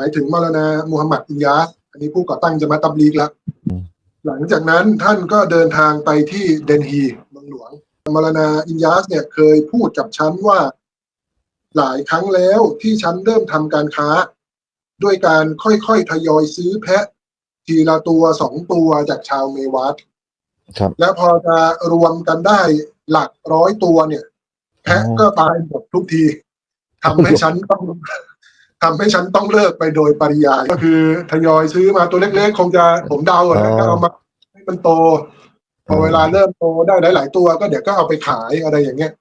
หมายถึงมรณามูฮัมหมัดอินยาสอันนี้ผู้ก่อตั้งจะมาตับลีกแล้วอืมหลังจากนั้นท่านก็เดินทางไปที่เดนฮีเมืองหลวงมรณาอินยาสเนี่ยเคยพูดกับฉันว่าหลายครั้งแล้วที่ฉันเริ่มทำการค้า ด้วยการค่อยๆทยอยซื้อแพะ ทีละตัวสองตัวจากชาวเมวัตครับแล้วพอจะรวมกันได้หลักร้อยตัวเนี่ย แพะก็ตายหมดทุกทีทำให้ฉันต้อง ทำให้ฉันต้องเลิกไปโดยปริยาย ก็คือทยอยซื้อมาตัวเล็กๆ คงจะผมเดาอะนะอ๋อก็เอามาให้มันโต พอเวลาเริ่มโตได้หลาย ๆ ตัวก็เดี๋ยวก็เอาไปขายอะไรอย่างเงี้ย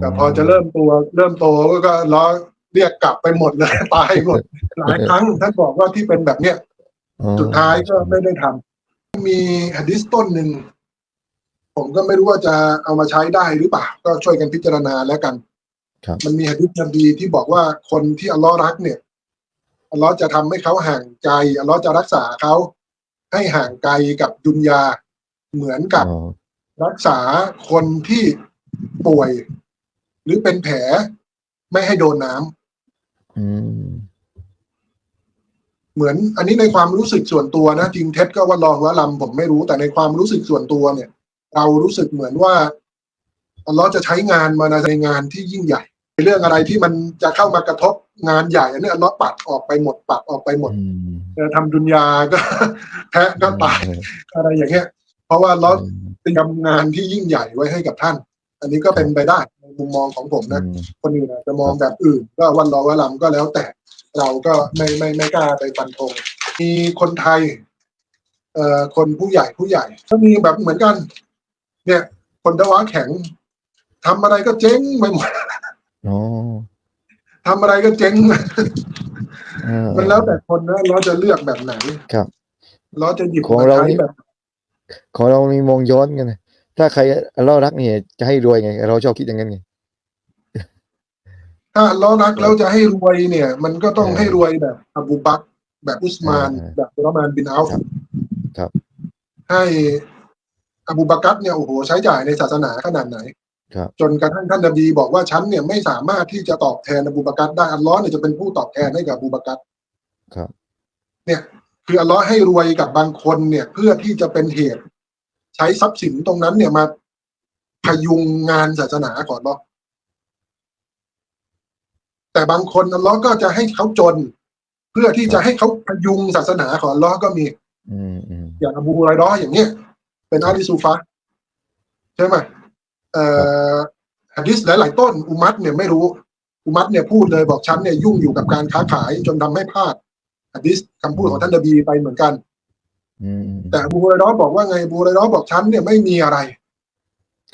แต่พอจะเริ่มตัวเริ่มโตก็ก็ล้อเรียกกลับไปหมดเลยตายหมด หลายครั้งท่านบอกว่าที่เป็นแบบเนี้ยอ๋อสุดท้ายก็ไม่ได้ทำมีฮะดิษต้นหนึ่งผมก็ไม่รู้ว่าจะเอามาใช้ได้หรือเปล่าก็ช่วยกันพิจารณาแล้วกันครับ มันมีฮะดิษนบีที่บอกว่าคนที่อัลลอฮ์รักเนี่ยอัลลอฮ์จะทำให้เขาห่างไกลอัลลอฮ์จะรักษาเขาให้ห่างไกลกับดุนยาเหมือนกับอ๋อรักษาคนที่ป่วย หรือเป็นแผลไม่ให้โดนน้ำอืมเหมือน อันนี้ในความรู้สึกส่วนตัวนะจริงเท็จก็ว่าลองว่าลำผมไม่รู้แต่ในความรู้สึกส่วนตัวเนี่ย เรารู้สึกเหมือนว่าอัลเลอฮ์จะใช้งานมาในงานที่ยิ่งใหญ่ เรื่องอะไรที่มันจะเข้ามากระทบงานใหญ่อันนี้อัลเลอฮ์ปัดออกไปหมดปัดออกไปหมดอืมจะทำดุนยาก็แพะก็ตายอะไรอย่างเงี้ย เพราะว่าอัลเลอฮ์เตรียมงานที่ยิ่งใหญ่ไว้ให้กับท่าน อันนี้ก็เป็นไปได้ในมุมมองของผมนะอืมคนอื่นอาจจะมองแบบอื่น ก็วันรอวันลำก็แล้วแต่เราก็ไม่ไม่ไม่กล้าไปฟันธงมีคนไทย เอ่อคนผู้ใหญ่ผู้ใหญ่ก็มีแบบเหมือนกัน เนี่ย คนตะวันแข็งทำอะไรก็เจ๊งไปหมด อ๋อทำอะไรก็เจ๊งเออ มันแล้วแต่คนนะเราจะเลือกแบบไหนครับเราจะหยิบของมาเราใช้นี่แบบ ของเรามีมองย้อนกันนะถ้าใครเรารักเนี่ยจะให้รวยไง เราชอบคิดอย่างนั้นไง ถ้าเรารักแล้วจะให้รวยเนี่ย มันก็ต้องเออให้รวยแบบอบูบักรแบบอุสมาน เออแบบอุลมานบินอัลฟครับครับ ให้อบูบักรเนี่ยโอ้โหใช้จ่ายในศาสนาขนาดไหนครับ จนกระทั่งท่านนบีบอกว่าฉันเนี่ยไม่สามารถที่จะตอบแทนอบูบักรได้อัลลอฮ์เนี่ยจะเป็นผู้ตอบแทนให้กับอบูบักรครับเนี่ยคืออัลลอฮ์ให้รวยกับบางคนเนี่ย เพื่อที่จะเป็นเหตุ ใช้ทรัพย์สินตรงนั้นเนี่ยมาพยุงงานศาสนาก่อนเนาะแต่บางคนอัลลอฮ์ก็จะให้เขาจน เพื่อที่จะให้เขาพยุงศาสนาของอัลลอฮ์ก็มีอืมอืมอย่างอบูฮุไรรอห์อย่างเนี้ยเป็นอาลีซูฟะใช่ไหม เอ่อฮะดิษหลาย ๆ ต้นอุมัตเนี่ยไม่รู้ อุมัตเนี่ยพูดเลยบอกฉันเนี่ยยุ่งอยู่กับการค้าขายจนทำให้พลาดฮะดิษคำพูดของท่านนบีไปเหมือนกันอืมอืมแต่อบูฮุไรรอห์บอกว่าไงอบูฮุไรรอห์บอกฉันเนี่ยไม่มีอะไร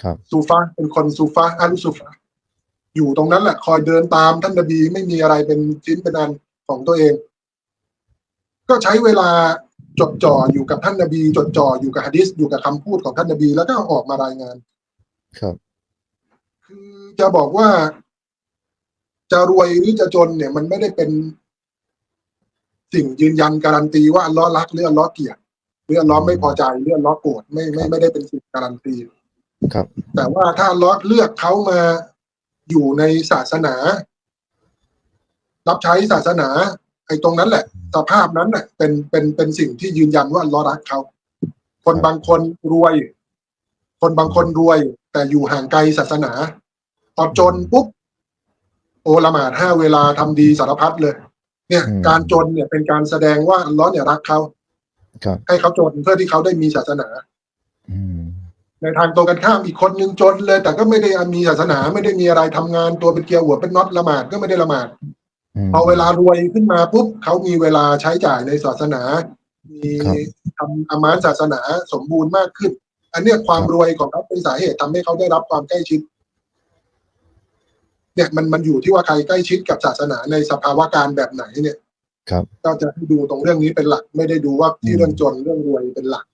ครับซูฟะเป็นคนซูฟะอาลีซูฟะอยู่ตรงนั้นแหละคอยเดินตามท่านนบีไม่มีอะไรเป็นชิ้นเป็นอันของตัวเอง ก็ใช้เวลาจดจ่ออยู่กับท่านนบี จดจ่ออยู่กับฮะดิษอยู่กับคำพูดของท่านนบี แล้วก็ออกมารายงาน ครับ คือจะบอกว่าจะรวยหรือจะจนเนี่ย มันไม่ได้เป็น สิ่งยืนยันการันตีว่าอัลเลอฮ์รักหรืออัลเลอฮ์เกลียดหรืออัลเลอฮ์ไม่พอใจหรืออัลเลอฮ์โกรธไม่ไม่ไม่ได้เป็นสิ่งการันตีครับ แต่ว่าถ้าอัลเลอฮ์เลือกเขามาอยู่ในศาสนา รับใช้ศาสนา ไอ้ตรงนั้นแหละ สภาพนั้นเน่ะเป็นเป็นเป็นสิ่งที่ยืนยันว่าอัลเลอฮ์รักเขาคนบางคนรวย คนบางคนรวย แต่อยู่ห่างไกลศาสนาพอจนปุ๊บโอละหมาดห้าเวลาทำดีสารพัดเลย เนี่ยอืมการจนเนี่ยเป็นการแสดงว่าอัลเลอฮ์เนี่ยรักเขาครับให้เขาจนเพื่อที่เขาได้มีศาสนาอืมในทางตรงกันข้ามอีกคนนึงจนเลย แต่ก็ไม่ได้มีศาสนาไม่ได้มีอะไรทำงานตัวเป็นเกลียวหัวเป็นน็อตละหมาดก็ไม่ได้ละหมาดมพอเวลารวยขึ้นมาปุ๊บเขามีเวลาใช้จ่ายในศาสนา มีครับทำอามานศาสนาสมบูรณ์มากขึ้น อันเนี้ยความครับรวยของเขาเป็นสาเหตุทำให้เขาได้รับความใกล้ชิด เนี่ยมันมันอยู่ที่ว่าใครใกล้ชิดกับศาสนาในสภาวะการแบบไหนเนี่ย ครับ ก็จะให้ดูตรงเรื่องนี้เป็นหลัก ไม่ได้ดูว่าที่อืมเรื่องจนเรื่องรวยเป็นหลัก